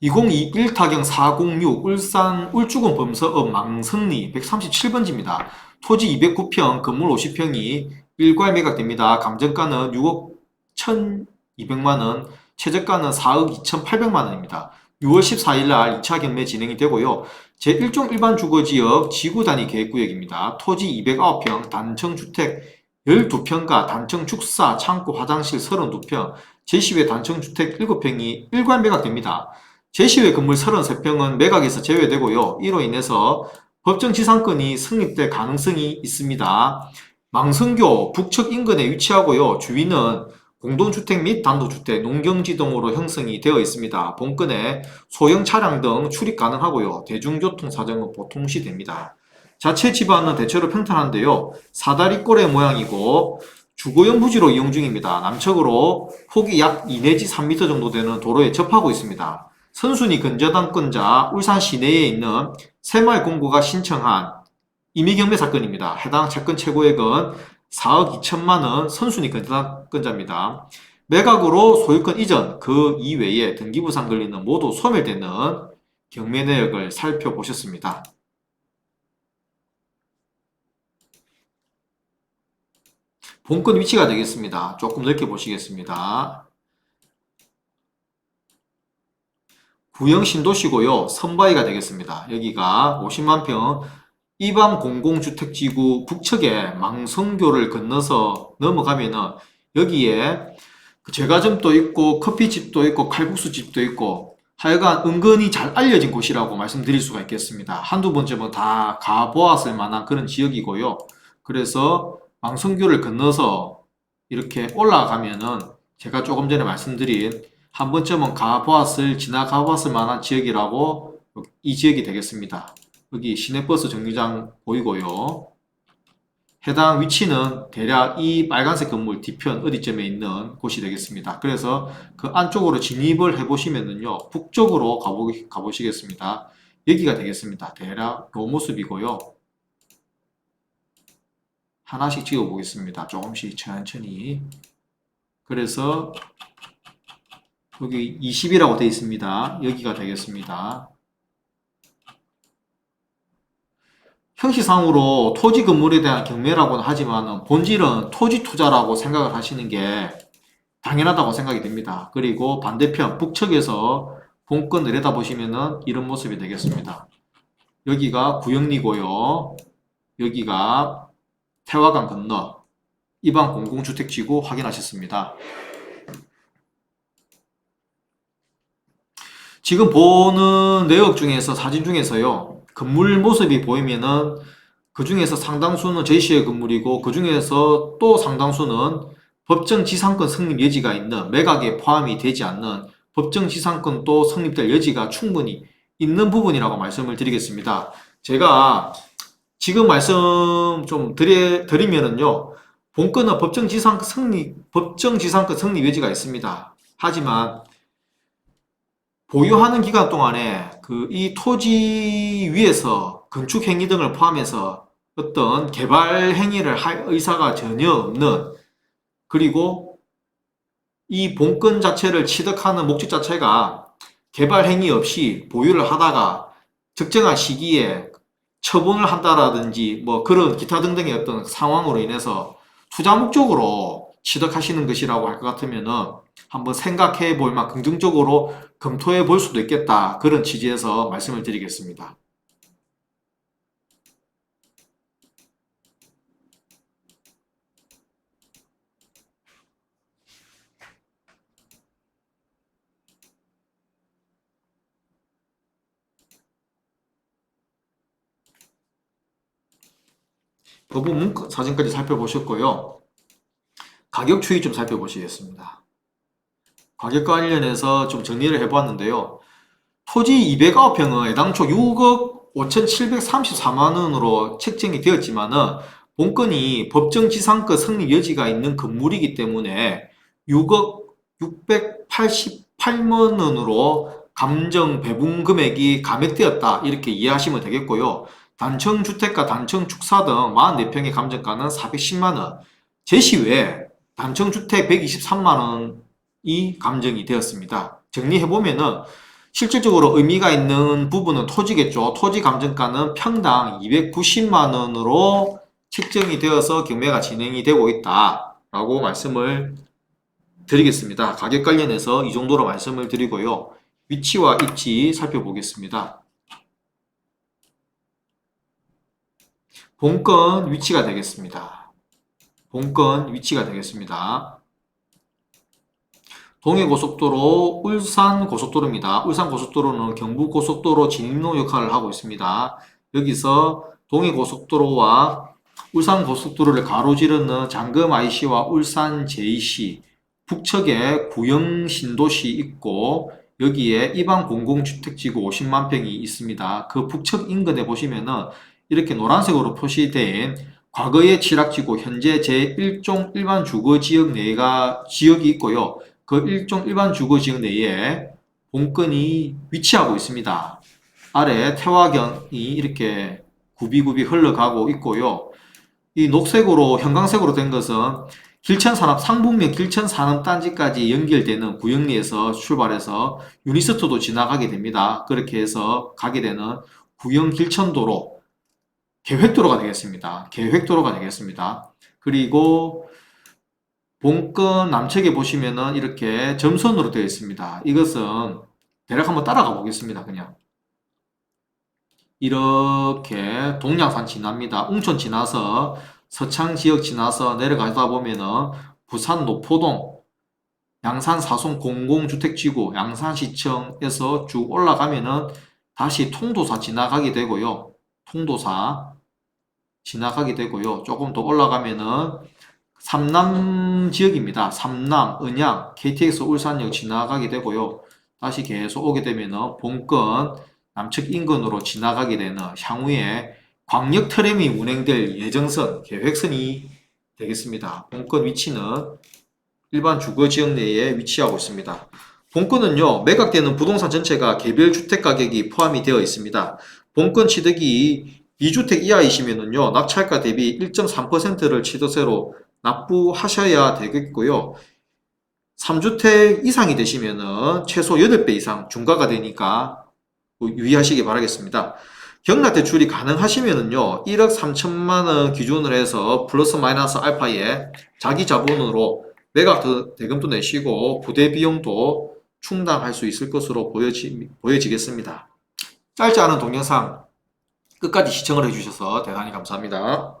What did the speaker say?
2021 타경 406 울산 울주군 범서읍 망성리 137번지입니다. 토지 209평, 건물 50평이 일괄 매각됩니다. 감정가는 6억 1,200만원, 최저가는 4억 2,800만원입니다. 6월 14일 날 2차 경매 진행이 되고요. 제1종 일반 주거지역 지구 단위 계획구역입니다. 토지 209평, 단층주택 12평과 단층 축사, 창고, 화장실 32평, 제시외 단층주택 7평이 일괄 매각됩니다. 제시외 건물 33평은 매각에서 제외되고요. 이로 인해서 법정 지상권이 성립될 가능성이 있습니다. 망성교 북측 인근에 위치하고요. 주위는 공동주택 및 단독주택, 농경지동으로 형성이 되어 있습니다. 본건에 소형 차량 등 출입 가능하고요. 대중교통 사정은 보통시 됩니다. 자체 지반은 대체로 평탄한데요. 사다리꼴의 모양이고 주거용 부지로 이용 중입니다. 남측으로 폭이 약 2 내지 3m 정도 되는 도로에 접하고 있습니다. 선순위 근저당권자 울산 시내에 있는 새마을 공고가 신청한 임의경매 사건입니다. 해당 채권 최고액은 4억 2천만 원 선순위 근저당권자입니다. 매각으로 소유권 이전 그 이외에 등기부상 걸리는 모두 소멸되는 경매 내역을 살펴보셨습니다. 본건 위치가 되겠습니다. 조금 넓게 보시겠습니다. 구형 신도시고요. 선바위가 되겠습니다. 여기가 50만 평 이방 공공주택지구 북측에 망성교를 건너서 넘어가면은 여기에 그 제과점도 있고 커피집도 있고 칼국수집도 있고 하여간 은근히 잘 알려진 곳이라고 말씀드릴 수가 있겠습니다. 한두 번쯤은 다 가보았을 만한 그런 지역이고요. 그래서 망성교를 건너서 이렇게 올라가면은 제가 조금 전에 말씀드린 한 번쯤은 가보았을 지나가 봤을 만한 지역이라고 이 지역이 되겠습니다. 여기 시내버스 정류장 보이고요. 해당 위치는 대략 이 빨간색 건물 뒤편 어디쯤에 있는 곳이 되겠습니다. 그래서 그 안쪽으로 진입을 해보시면은요, 북쪽으로 가보, 가보시겠습니다. 여기가 되겠습니다. 대략 요 모습이고요. 하나씩 찍어 보겠습니다. 조금씩 천천히. 그래서 여기 20이라고 되어 있습니다. 여기가 되겠습니다. 형식상으로 토지 건물에 대한 경매라고는 하지만 본질은 토지 투자라고 생각을 하시는 게 당연하다고 생각이 됩니다. 그리고 반대편 북측에서 본권 내려다 보시면은 이런 모습이 되겠습니다. 여기가 구영리고요. 여기가 태화강 건너 이방 공공주택지구 확인하셨습니다. 지금 보는 내역 중에서 사진 중에서요. 건물 모습이 보이면은 그 중에서 상당수는 제시의 건물이고 그 중에서 또 상당수는 법정 지상권 성립 여지가 있는 매각에 포함이 되지 않는 법정 지상권도 성립될 여지가 충분히 있는 부분이라고 말씀을 드리겠습니다. 제가 지금 말씀 좀 드리, 드리면은요. 본건은 법정 지상 성립, 법정 지상권 성립 여지가 있습니다. 하지만 보유하는 기간 동안에 그 이 토지 위에서 건축 행위 등을 포함해서 어떤 개발 행위를 할 의사가 전혀 없는 그리고 이 본권 자체를 취득하는 목적 자체가 개발 행위 없이 보유를 하다가 적정한 시기에 처분을 한다라든지 뭐 그런 기타 등등의 어떤 상황으로 인해서 투자 목적으로 취득하시는 것이라고 할 것 같으면은 한번 생각해 볼 만 긍정적으로 검토해 볼 수도 있겠다. 그런 취지에서 말씀을 드리겠습니다. 문구 사진까지 살펴보셨고요. 가격 추이 좀 살펴보시겠습니다. 가격과 관련해서 좀 정리를 해보았는데요. 토지 209평은 애당초 6억 5,734만 원으로 책정이 되었지만은 본건이 법정 지상권 성립 여지가 있는 건물이기 때문에 6억 688만 원으로 감정 배분 금액이 감액되었다 이렇게 이해하시면 되겠고요. 단층 주택과 단층 축사 등 44평의 감정가는 410만 원, 제시 외에 단층 주택 123만 원 이 감정이 되었습니다. 정리해 보면은 실질적으로 의미가 있는 부분은 토지겠죠. 토지 감정가는 평당 290만 원으로 책정이 되어서 경매가 진행이 되고 있다 라고 말씀을 드리겠습니다. 가격 관련해서 이 정도로 말씀을 드리고요. 위치와 입지 살펴보겠습니다. 본건 위치가 되겠습니다. 본건 위치가 되겠습니다. 동해고속도로 울산고속도로입니다. 울산고속도로는 경부고속도로 진입로 역할을 하고 있습니다. 여기서 동해고속도로와 울산고속도로를 가로지르는 장금 IC와 울산 JC, 북측에 구영 신도시 있고 여기에 이방 공공주택지구 50만 평이 있습니다. 그 북측 인근에 보시면은 이렇게 노란색으로 표시된 과거의 칠학지구 현재 제1종 일반 주거 지역 내가 지역이 있고요. 그 일종 일반 주거 지역 내에 본건이 위치하고 있습니다. 아래 태화경이 이렇게 굽이굽이 흘러가고 있고요. 이 녹색으로 형광색으로 된 것은 길천산업 상북면 길천산업단지까지 연결되는 구역리에서 출발해서 유니스트도 지나가게 됩니다. 그렇게 해서 가게 되는 구영 길천도로 계획도로가 되겠습니다. 계획도로가 되겠습니다. 그리고 본건 남측에 보시면은 이렇게 점선으로 되어 있습니다. 이것은 대략 한번 따라가 보겠습니다. 그냥 이렇게 동양산 지납니다. 웅천 지나서 서창 지역 지나서 내려가다 보면은 부산 노포동, 양산 사송 공공주택지구, 양산시청에서 쭉 올라가면은 다시 통도사 지나가게 되고요. 통도사 지나가게 되고요. 조금 더 올라가면은 삼남 지역입니다. 삼남, 은양, KTX 울산역 지나가게 되고요. 다시 계속 오게 되면은 본건 남측 인근으로 지나가게 되는 향후에 광역 트램이 운행될 예정선, 계획선이 되겠습니다. 본건 위치는 일반 주거 지역 내에 위치하고 있습니다. 본건은요, 매각되는 부동산 전체가 개별 주택 가격이 포함이 되어 있습니다. 본건 취득이 2주택 이하이시면은요, 낙찰가 대비 1.3%를 취득세로 납부하셔야 되겠고요. 3주택 이상이 되시면은 최소 8배 이상 중과가 되니까 유의하시기 바라겠습니다. 경락 대출이 가능하시면은요, 1억 3천만 원 기준으로 해서 플러스 마이너스 알파에 자기 자본으로 매각 더- 대금도 내시고 부대 비용도 충당할 수 있을 것으로 보여지, 보여지겠습니다. 짧지 않은 동영상 끝까지 시청을 해주셔서 대단히 감사합니다.